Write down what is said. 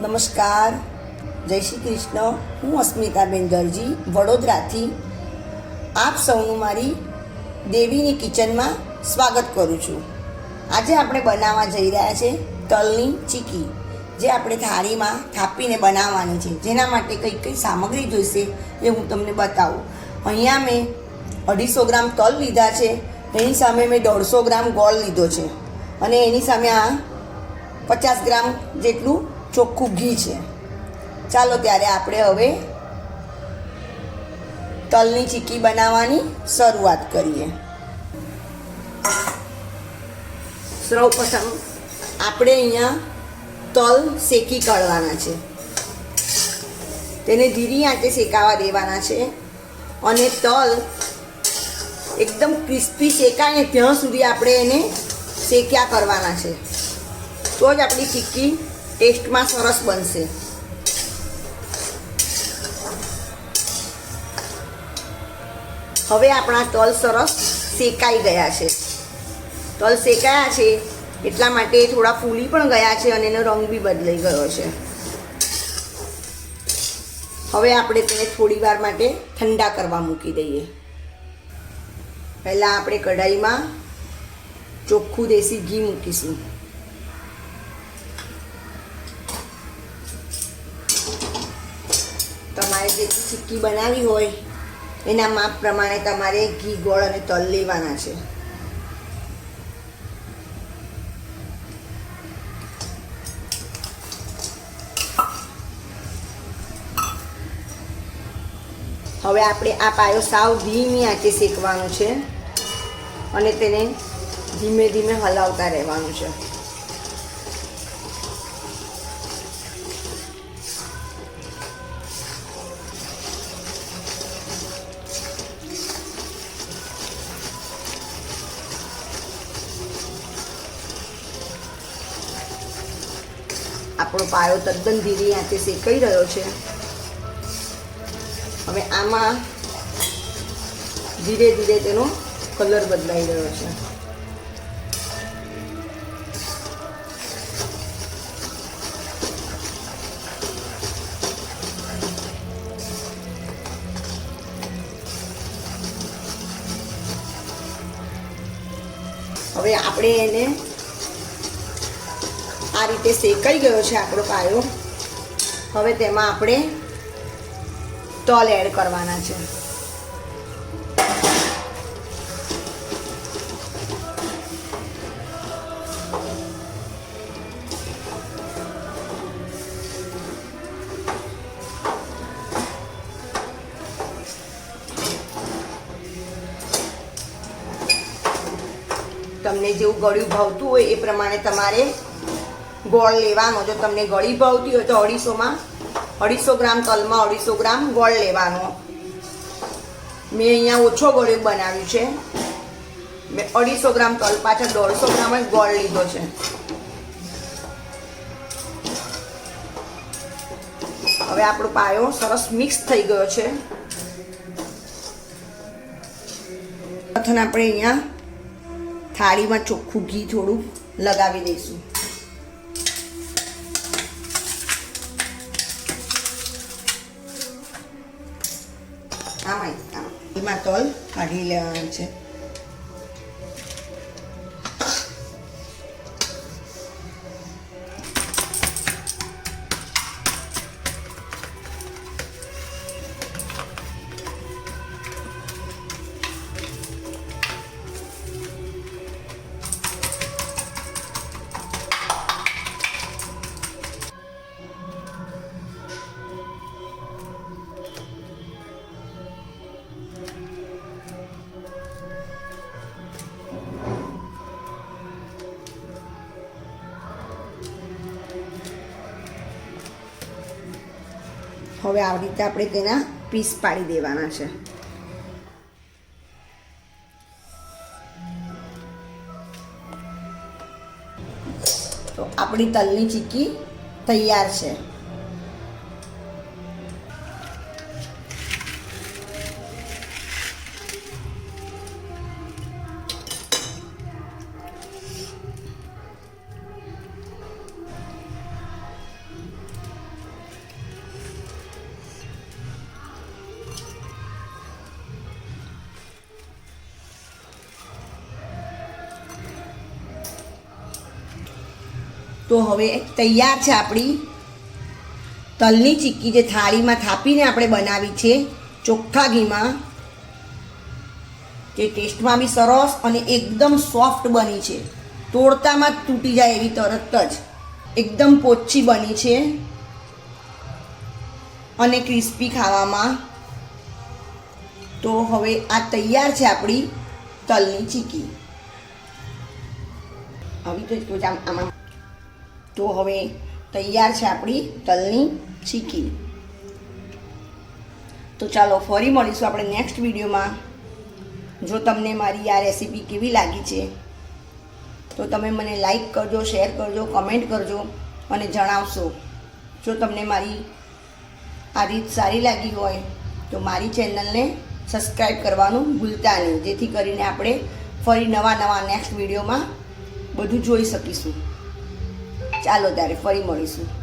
નમસ્કાર. જય શ્રી કૃષ્ણ. હું અસ્મિતાબેન દરજી, વડોદરાથી આપ સૌનું મારી દેવીની કિચનમાં સ્વાગત કરું છું. આજે આપણે બનાવવા જઈ રહ્યા છે તલની ચીકી, જે આપણે થાળીમાં થાપીને બનાવવાની છે. જેના માટે કઈ કઈ સામગ્રી જોઈશે એ હું તમને બતાવું. અહીંયા મેં અઢીસો ગ્રામ તલ લીધા છે, એની સામે મેં દોઢસો ગ્રામ ગોળ લીધો છે. અને એની સામે આ પચાસ ગ્રામ જેટલું ચોખ્ખું ઘી છે. ચાલો ત્યારે આપણે હવે તલની ચીકી બનાવવાની શરૂઆત કરીએ. સૌ પ્રથમ આપણે અહીંયા તલ શેકી કાઢવાના છે. તેને ધીરી આંચે શેકાવા દેવાના છે અને તલ એકદમ ક્રિસ્પી શેકાય ત્યાં સુધી આપણે એને શેક્યા કરવાના છે. તો જ આપણી ચીક્કી ટેસ્ટમાં સરસ બનશે. હવે આપણા તલ સરસ શેકાઈ ગયા છે. તલ શેકાયા છે એટલા માટે થોડા ફૂલી પણ ગયા છે અને એનો રંગ બી બદલાઈ ગયો છે. હવે આપણે તેને થોડી વાર માટે ઠંડા કરવા મૂકી દઈએ. પહેલાં આપણે કઢાઈમાં ચોખ્ખું દેશી ઘી મૂકીશું. તમારે જેટલી ચીક્કી બનાવી હોય, એના માપ પ્રમાણે તમારે ઘી, ગોળ અને તલ લેવાના છે. હવે આપણે આ પાયો સાવ ધીમી આંચે શેકવાનો છે અને તેને ધીમે ધીમે હલાવતા રહેવાનું છે. આપણો પાયો તદ્દન ધીરી આંચે શેકાઈ રહ્યો છે. હવે આમાં ધીરે ધીરે તેનો કલર બદલાઈ રહ્યો છે. હવે આપણે એને આ રીતે શેકાઈ ગયો છે આપણો પાયો. હવે તેમાં આપણે તલ એડ કરવાના છે. તમને જેવું ગળ્યું ભાવતું હોય એ પ્રમાણે તમારે ગોળ લેવાનો. જો તમને ગળી ભાવતી હોય તો અઢીસોમાં, અઢીસો ગ્રામ તલમાં અઢીસો ગ્રામ ગોળ લેવાનો. મેં અહીંયા ઓછો ગળ્યું બનાવ્યું છે. મેં અઢીસો ગ્રામ તલ પાછળ દોઢસો ગ્રામ જ ગોળ લીધો છે. હવે આપણો પાયો સરસ મિક્સ થઈ ગયો છે. પ્રથમ આપણે અહીંયા થાળીમાં ચોખ્ખું ઘી થોડું લગાવી દઈશું. આમાં એમાં તલ કાઢી લેવાનું છે. હવે આવી રીતે આપણે તેના પીસ પાડી દેવાના છે. તો આપણી તલની ચીક્કી તૈયાર છે. તો હવે તૈયાર છે આપણી તલની ચીક્કી જે થાળીમાં થાપીને આપણે બનાવી છે ચોખ્ખા ઘીમાં. જે ટેસ્ટમાં બી સરસ અને એકદમ સોફ્ટ બની છે. તોડતામાં તૂટી જાય એવી તરત જ. એકદમ પોચી બની છે. અને ક્રિસ્પી ખાવામાં. તો હવે આ તૈયાર છે આપણી તલની ચીકી આવી તો આમાં તો હવે તૈયાર છે આપણી તલની ચીકી. તો ચાલો ફરી મળીશું આપણે નેક્સ્ટ વિડીયોમાં. જો તમને મારી આ રેસીપી કેવી લાગી છે, તો તમે મને લાઈક કરજો શેર કરજો કમેન્ટ કરજો અને જણાવશો. જો તમને મારી આ રીત સારી લાગી હોય, તો મારી ચેનલને સબસ્ક્રાઈબ કરવાનું ભૂલતા નહીં. જેથી કરીને આપણે ફરી નવા નવા નેક્સ્ટ વિડીયોમાં બધું જોઈ શકીશું. ચાલો ત્યારે ફરી મળીશું.